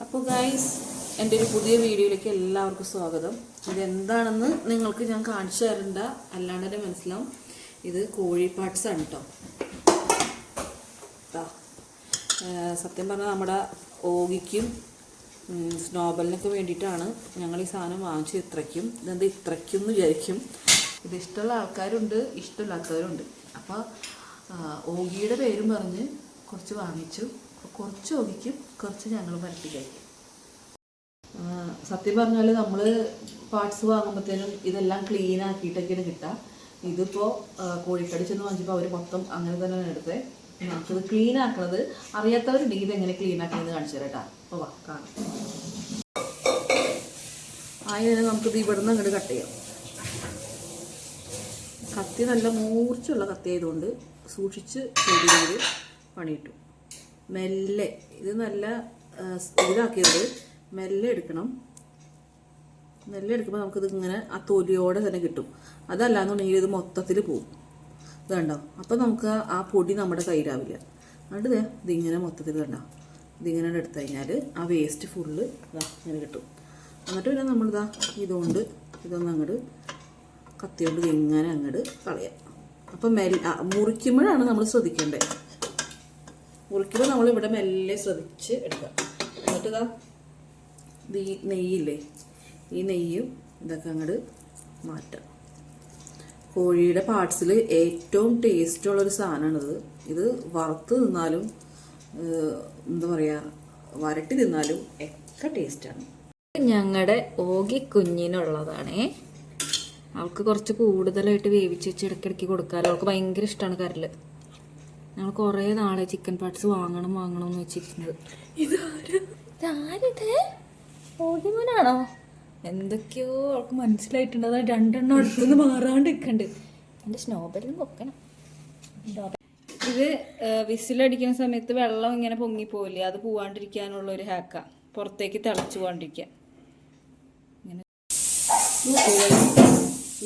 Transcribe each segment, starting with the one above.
അപ്പോൾ ഗൈസ് എന്റെ ഒരു പുതിയ വീഡിയോയിലേക്ക് എല്ലാവർക്കും സ്വാഗതം. ഇതെന്താണെന്ന് നിങ്ങൾക്ക് ഞാൻ കാണിച്ചു തരണ്ട അല്ലാണ്ട് തന്നെ മനസ്സിലാവും. ഇത് കോഴി പാർട്സ് ആണ് കേട്ടോ. സത്യം പറഞ്ഞാൽ നമ്മുടെ ഓഗിക്കും സ്നോബലിനൊക്കെ വേണ്ടിയിട്ടാണ് ഞങ്ങൾ ഈ സാധനം വാങ്ങിച്ചത് ഇത്രയ്ക്കും. ഇതെന്താ ഇത്രയ്ക്കും വിചാരിക്കും. ഇത് ഇഷ്ടമുള്ള ആൾക്കാരുണ്ട് ഇഷ്ടമില്ലാത്തവരുണ്ട്. അപ്പോൾ ഓഗിയുടെ പേരും പറഞ്ഞ് കുറച്ച് വാങ്ങിച്ചു. കുറച്ച് ഒഴിക്കും കുറച്ച് ഞങ്ങൾ വരട്ടി കഴിക്കും. സത്യം പറഞ്ഞാൽ നമ്മൾ പാർട്സ് വാങ്ങുമ്പോഴത്തേനും ഇതെല്ലാം ക്ലീൻ ആക്കിയിട്ടൊക്കെയാണ് കിട്ടുക ഇതിപ്പോൾ കോഴിക്കടി ചെന്ന് വാങ്ങിച്ചപ്പോൾ അവർ മൊത്തം അങ്ങനെ തന്നെ എടുത്തത് നമുക്കിത് ക്ലീൻ ആക്കണത് അറിയാത്തവരുണ്ടെങ്കിൽ ഇതെങ്ങനെ ക്ലീൻ ആക്കണമെന്ന് കാണിച്ചു തരാം കേട്ടോ അപ്പോൾ വാ കാണാം. ആയതിനെ നമുക്കിത് ഇവിടുന്ന് അങ്ങോട്ട് കട്ട് ചെയ്യാം. കത്തി നല്ല മൂർച്ചയുള്ള കത്തി ആയതുകൊണ്ട് സൂക്ഷിച്ച് ചെയ്ത് പണി കിട്ടും മെല്ലെ ഇത് നല്ല ഇതാക്കിയത്. മെല്ലെ എടുക്കണം. മെല്ലെ എടുക്കുമ്പോൾ നമുക്കിത് ഇങ്ങനെ ആ തൊലിയോടെ തന്നെ കിട്ടും. അതല്ലാന്നുണ്ടെങ്കിൽ ഇത് മൊത്തത്തിൽ പോവും. ഇതുണ്ടോ അപ്പോൾ നമുക്ക് ആ- പൊടി നമ്മുടെ കയ്യിലാവില്ല അതുകൊണ്ട് ഇതിങ്ങനെ മൊത്തത്തിൽ കണ്ടോ? ഇതിങ്ങനെ എടുത്തു കഴിഞ്ഞാൽ ആ വേസ്റ്റ് ഫുള്ള് ഇതാ ഇങ്ങനെ കിട്ടും. എന്നിട്ട് പിന്നെ നമ്മളിതാ ഇതുകൊണ്ട് ഇതൊന്ന് അങ്ങോട്ട് കത്തിയോണ്ട് ഇങ്ങനെ അങ്ങോട്ട് കളയാം. അപ്പം മെൽ മുറിക്കുമ്പോഴാണ് നമ്മൾ ശ്രദ്ധിക്കേണ്ടത്. മുറിക്കുമ്പോൾ നമ്മൾ ഇവിടെ മെല്ലെ ശ്രദ്ധിച്ച് എടുക്കുക. എന്നിട്ട് ഈ നെയ്യില്ലേ ഈ നെയ്യും ഇതൊക്കെ അങ്ങോട്ട് മാറ്റാം. കോഴിയുടെ പാർട്സിൽ ഏറ്റവും ടേസ്റ്റുള്ളൊരു സാധനമാണിത് ഇത് വറുത്ത് തിന്നാലും എന്താ പറയുക വരട്ടി തിന്നാലും ഒക്കെ ടേസ്റ്റാണ്. ഞങ്ങളുടെ ഓഗി കുഞ്ഞിനുള്ളതാണേ. അവൾക്ക് കുറച്ച് കൂടുതലായിട്ട് വേവിച്ച് വെച്ച് ഇടയ്ക്കിടയ്ക്ക് കൊടുക്കാമല്ലോ അവൾക്ക് ഭയങ്കര ഇഷ്ടമാണ് കരൽ ഞങ്ങൾ കുറേ നാളെ ചിക്കൻ പാർട്സ് വാങ്ങണം വാങ്ങണം എന്ന് വെച്ചിരിക്കുന്നത് എന്തൊക്കെയോ അവൾക്ക് മനസ്സിലായിട്ടുണ്ട്. അതായത് രണ്ടെണ്ണം അടുത്തുനിന്ന് മാറാണ്ട് നിൽക്കണ്ട് എന്റെ സ്നോബലും പൊക്കണം. ഇത് വിസിലടിക്കുന്ന സമയത്ത് വെള്ളം ഇങ്ങനെ പൊങ്ങിപ്പോവില്ലേ? അത് പോവാണ്ടിരിക്കാനുള്ള ഒരു ഹാക്ക. പുറത്തേക്ക് തിളച്ചു പോകാണ്ടിരിക്കാൻ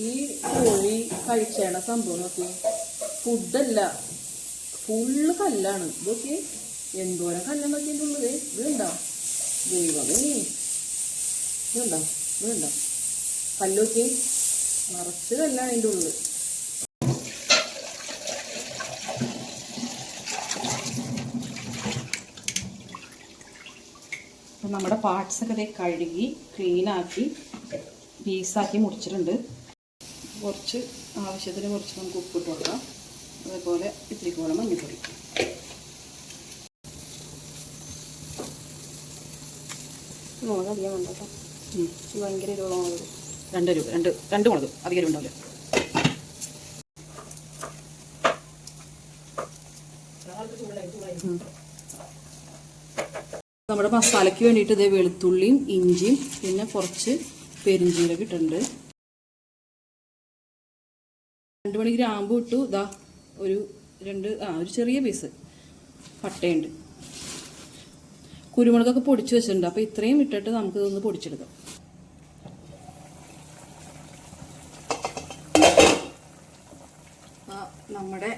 ഈ കോഴി കഴിച്ചേണ സംഭവം ഫുഡല്ല. ഫുള്ള് കല്ലാണ്. ഇതൊക്കെ എന്തോരം കല്ലം നോക്കിയതിന്റെ ഉള്ളത് കണ്ടോ? ദൈവമേ. വേണ്ട വേണ്ട കല്ലൊക്കെ നിറച്ച് കല്ലാണ് അതിന്റെ ഉള്ളത് നമ്മുടെ പാർട്സ് ഒക്കെ ദേ കഴുകി ക്ലീനാക്കി പീസാക്കി മുറിച്ചിട്ടുണ്ട്. കുറച്ച് ആവശ്യത്തിന് കുറച്ച് നമുക്ക് ഉപ്പിട്ട് കൊടുക്കാം. അതേപോലെ ഇത്തിരി പോലെ മഞ്ഞൾപ്പൊടി മുളക് അധികം വേണ്ട കേട്ടോ. ഭയങ്കര ഇരുവളം മുളക് രണ്ട് രൂപ രണ്ട് രണ്ട് മുളക് അധികം ഉണ്ടാവില്ല. നമ്മുടെ മസാലയ്ക്ക് വേണ്ടിയിട്ട് ഇതേ വെളുത്തുള്ളിയും ഇഞ്ചിയും പിന്നെ കുറച്ച് പെരിഞ്ചീരൊക്കെ ഇട്ടിട്ടുണ്ട്. രണ്ട് മണി ഗ്രാമ്പു ഇട്ടു ഇതാ ഒരു രണ്ട് ആ ഒരു ചെറിയ പീസ് പട്ടയുണ്ട്. കുരുമുളകൊക്കെ പൊടിച്ച് വെച്ചിട്ടുണ്ട്. അപ്പോൾ ഇത്രയും ഇട്ടിട്ട് നമുക്ക് ഇതൊന്ന് പൊടിച്ചെടുക്കാം. നമ്മുടെ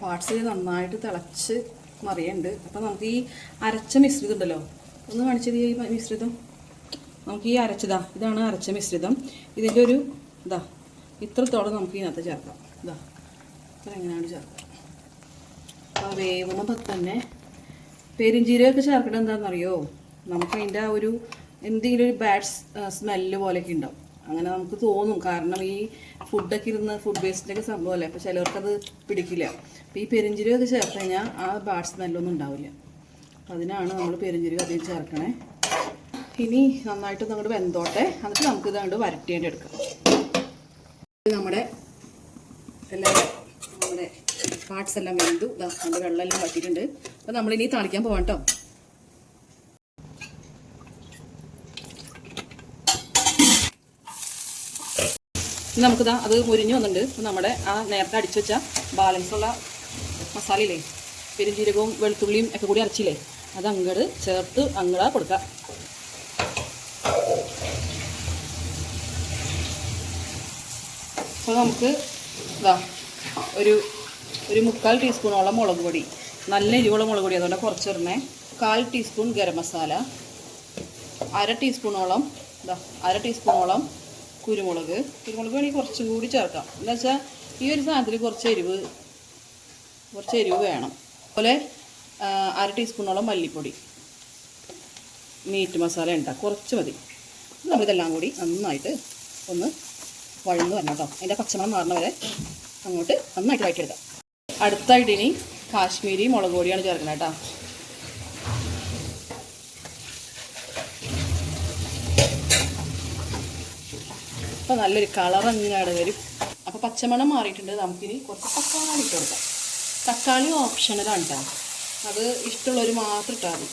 പാർട്സിൽ നന്നായിട്ട് തിളച്ച് മറിയുണ്ട് അപ്പം നമുക്ക് ഈ അരച്ച മിശ്രിതം ഉണ്ടല്ലോ. ഒന്ന് കാണിച്ചത് ഈ മിശ്രിതം? നമുക്ക് ഈ അരച്ചതാ ഇതാണ് അരച്ച മിശ്രിതം. ഇതിന്റെ ഒരു ഇതാ ഇത്രത്തോളം നമുക്ക് ഇതിനകത്ത് ചേർക്കാം. ഇതാ ഇത്ര ചേർക്കുക? ചേർക്കാം അപ്പോൾ വേവുമ്പോൾ തന്നെ പെരിഞ്ചീരകമൊക്കെ ചേർക്കണം എന്താണെന്നറിയോ? നമുക്ക് അതിന്റെ ആ ഒരു എന്തെങ്കിലും ഒരു ബാഡ് സ്മെല്ല് പോലെയൊക്കെ ഉണ്ടാവും. അങ്ങനെ നമുക്ക് തോന്നും. കാരണം ഈ ഫുഡൊക്കെ ഇരുന്ന് ഫുഡ് വേസ്റ്റിന്റെയൊക്കെ സംഭവമല്ലേ? അപ്പോൾ ചിലവർക്കത് പിടിക്കില്ല. അപ്പോൾ ഈ പെരിഞ്ചീരകമൊക്കെ ചേർത്ത് കഴിഞ്ഞാൽ ആ ബാഡ് സ്മെല്ലൊന്നും ഉണ്ടാവില്ല. അതിനാണ് നമ്മൾ പെരിഞ്ചീരകം അധികം ചേർക്കണേ. ഇനി നന്നായിട്ട് നമ്മുടെ വെന്തോട്ടെ. എന്നിട്ട് നമുക്കിത് കണ്ട് വരട്ടേണ്ടി എടുക്കാം നമ്മുടെ പാർട്സ് എല്ലാം വെന്തു. ഇതാ നമ്മുടെ വെള്ളം എല്ലാം വറ്റിയിട്ടുണ്ട്. അപ്പോൾ നമ്മളിനി താളിക്കാൻ പോവാം കേട്ടോ നമുക്കിതാ അത് മുരിഞ്ഞു വന്നിട്ടുണ്ട്. അപ്പോൾ നമ്മുടെ ആ നേരത്തെ അടിച്ചു വെച്ച ബാലൻസ് ഉള്ള മസാലയില്ലേ പെരുംജീരകവും വെളുത്തുള്ളിയും ഒക്കെ കൂടി അരച്ചില്ലേ അത് അങ്ങട് ചേർത്ത് അങ്ങട കൊടുക്കാം. അപ്പോൾ നമുക്ക് ഇതാ ഒരു ഒരു മുക്കാൽ ടീസ്പൂണോളം മുളക് പൊടി. നല്ല എരിവുള്ള മുളക് പൊടി അതുകൊണ്ട് കുറച്ച് ഇടണേ കാൽ ടീസ്പൂൺ ഗരം മസാല. അര ടീസ്പൂണോളം ഇതാ അര ടീസ്പൂണോളം കുരുമുളക്. കുരുമുളക് വേണമെങ്കിൽ കുറച്ചും കൂടി ചേർക്കാം. എന്താ വെച്ചാൽ ഈ ഒരു സാധനത്തിൽ കുറച്ച് എരിവ് കുറച്ച് എരിവ് വേണം. അതുപോലെ അര ടീസ്പൂണോളം മല്ലിപ്പൊടി. മീറ്റ് മസാല ഉണ്ടാ കുറച്ച് മതി. നമ്മളിതെല്ലാം കൂടി നന്നായിട്ട് ഒന്ന് വഴന്ന് വരണം കേട്ടോ അതിന്റെ പച്ചമണം മാറുന്ന വരെ അങ്ങോട്ട് നന്നായിട്ട് വഴറ്റിയെടുക്കാം അടുത്തായിട്ട് ഇനി കാശ്മീരി മുളക് പൊടിയാണ് ചേർക്കുന്നത് കേട്ടോ. അപ്പോൾ നല്ലൊരു കളർ അങ്ങനെയാണ് വരും. അപ്പോൾ പച്ചമണം മാറിയിട്ടുണ്ട്. നമുക്കിനി കുറച്ച് തക്കാളി ഇട്ട് കൊടുക്കാം. തക്കാളി ഓപ്ഷണലാണ് കേട്ടോ. അത് ഇഷ്ടമുള്ളവർ മാത്രം ഇട്ടാൽ മതി.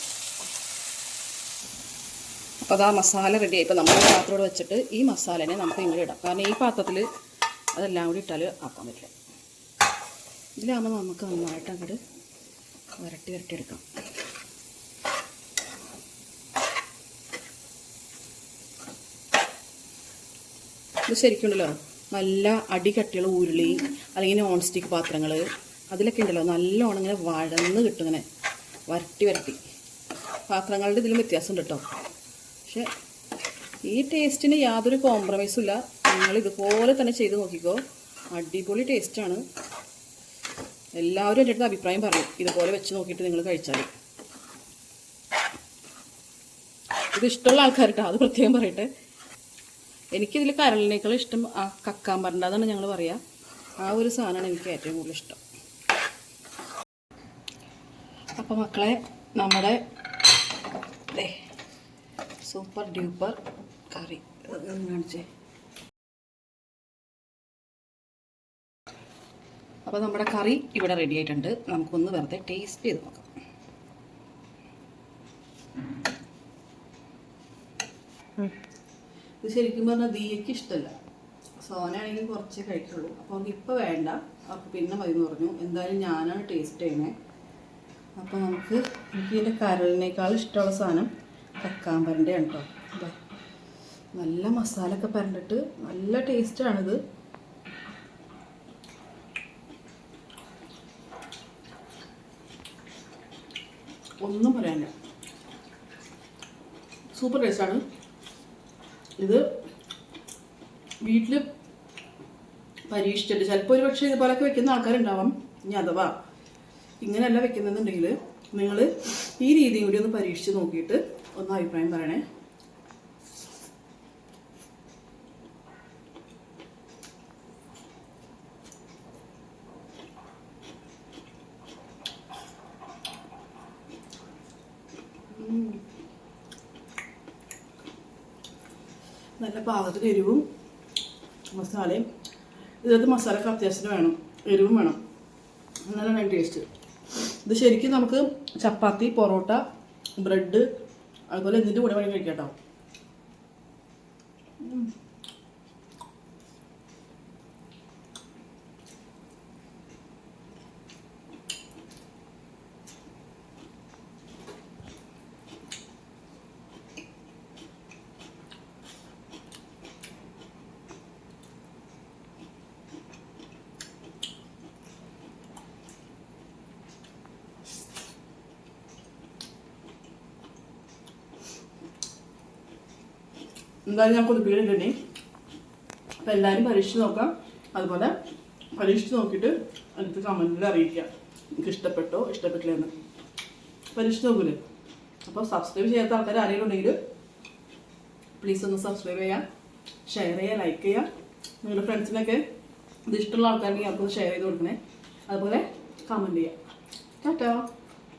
അപ്പോൾ അതാ മസാല റെഡി ആയി. ഇപ്പോൾ നമ്മൾ പാത്രത്തോട് വെച്ചിട്ട് ഈ മസാലനെ നമുക്ക് ഇങ്ങനെ ഇടാം. കാരണം ഈ പാത്രത്തിൽ അതെല്ലാം കൂടി ഇട്ടാൽ ആക്കാൻ പറ്റില്ല. ഇതിലാകുമ്പോൾ നമുക്ക് നന്നായിട്ട് അങ്ങോട്ട് വരട്ടി വരട്ടി എടുക്കാം. ഇത് ശരിക്കുണ്ടല്ലോ നല്ല അടി അടികട്ടിയുള്ള ഉരുളി അല്ലെങ്കിൽ നോൺ സ്റ്റിക്ക് പാത്രങ്ങൾ അതിലൊക്കെ ഉണ്ടല്ലോ നല്ലോണം ഇങ്ങനെ വഴന്ന് കിട്ടും ഇങ്ങനെ. വരട്ടി വരട്ടി. പാത്രങ്ങളുടെ ഇതിലും വ്യത്യാസമുണ്ട് കേട്ടോ. പക്ഷെ ഈ ടേസ്റ്റിന് യാതൊരു കോംപ്രമൈസും ഇല്ല. നിങ്ങൾ ഇതുപോലെ തന്നെ ചെയ്ത് നോക്കിക്കോ. അടിപൊളി ടേസ്റ്റാണ് എല്ലാവരും എന്റെ അടുത്ത് അഭിപ്രായം പറയും. ഇതുപോലെ വെച്ച് നോക്കിയിട്ട് നിങ്ങൾ കഴിച്ചാൽ ഇത് ഇഷ്ടമുള്ള ആൾക്കാരുട്ടോ അത് പ്രത്യേകം പറയട്ടെ. എനിക്കിതിൽ കരളിനേക്കാൾ ഇഷ്ടം ആ കക്കാൻ പറഞ്ഞ അതാണ് ഞങ്ങൾ പറയുക ആ ഒരു സാധനമാണ് എനിക്ക് ഏറ്റവും കൂടുതൽ ഇഷ്ടം. അപ്പോൾ മക്കളെ നമ്മുടെ സൂപ്പർ ഡ്യൂപ്പർ കറി. കാണിച്ചേ. അപ്പോൾ നമ്മുടെ കറി ഇവിടെ റെഡി ആയിട്ടുണ്ട്. നമുക്കൊന്ന് വെറുതെ ടേസ്റ്റ് ചെയ്ത് നോക്കാം. ഇത് ശരിക്കും പറഞ്ഞാൽ ദീയക്ക് ഇഷ്ടമല്ല സോനാണെങ്കിൽ കുറച്ച് കഴിക്കുള്ളൂ. അപ്പോൾ അവർക്ക് ഇപ്പോൾ വേണ്ട. അവർക്ക് പിന്നെ മതി എന്ന് പറഞ്ഞു. എന്തായാലും ഞാനാണ് ടേസ്റ്റ് ചെയ്യണേ അപ്പോൾ നമുക്ക് എനിക്ക് ഇതിന്റെ കരളിനേക്കാൾ ഇഷ്ടമുള്ള സാധനം കക്കാമ്പരന്റെ ആണ് കേട്ടോ ഇതാ നല്ല മസാലൊക്കെ പരണ്ടിട്ട് നല്ല ടേസ്റ്റാണിത് ഒന്നും പറയാനില്ല. സൂപ്പർ ടേസ്റ്റാണ് ഇത് വീട്ടിൽ പരീക്ഷിച്ചിട്ട് ചിലപ്പോൾ ഒരു പക്ഷേ ഇതുപോലൊക്കെ വെക്കുന്ന ആൾക്കാരുണ്ടാവാം. ഇനി അഥവാ ഇങ്ങനെയല്ല വെക്കുന്നുണ്ടെങ്കിൽ നിങ്ങൾ ഈ രീതി കൂടി ഒന്ന് പരീക്ഷിച്ച് നോക്കിയിട്ട് ഒന്ന് അഭിപ്രായം പറയണേ. നല്ല പാകത്തിന് എരിവും മസാലയും. ഇതിനകത്ത് മസാലയൊക്കെ അത്യാവശ്യത്തിന് വേണം. എരിവും വേണം. എന്നാലാണ് ടേസ്റ്റ് ഇത് ശരിക്കും നമുക്ക് ചപ്പാത്തി പൊറോട്ട ബ്രെഡ് അതുപോലെ എന്തിന്റെ കൂടെ വേണമെങ്കിൽ കഴിക്കാം കേട്ടോ. എന്തായാലും ഞാൻ കൊതിപ്പിക്കുന്നുണ്ട് അപ്പം എല്ലാവരും പരീക്ഷിച്ച് നോക്കാം. അതുപോലെ പരീക്ഷിച്ച് നോക്കിയിട്ട് എനിക്ക് കമന്റിൽ അറിയിക്കുക. എനിക്ക് ഇഷ്ടപ്പെട്ടോ? ഇഷ്ടപ്പെട്ടില്ല എന്ന്. പരീക്ഷിച്ച് നോക്കൂലേ? അപ്പോൾ സബ്സ്ക്രൈബ് ചെയ്യാത്ത ആൾക്കാർ ആരെങ്കിലും പ്ലീസ് ഒന്ന് സബ്സ്ക്രൈബ് ചെയ്യുക ഷെയർ ചെയ്യുക ലൈക്ക് ചെയ്യുക നിങ്ങളുടെ ഫ്രണ്ട്സിനൊക്കെ ഇത് ഇഷ്ടമുള്ള ആൾക്കാരുണ്ടെങ്കിൽ അവർക്കൊന്ന് ഷെയർ ചെയ്ത് കൊടുക്കണേ. അതുപോലെ കമന്റ് ചെയ്യുക ടാറ്റാ.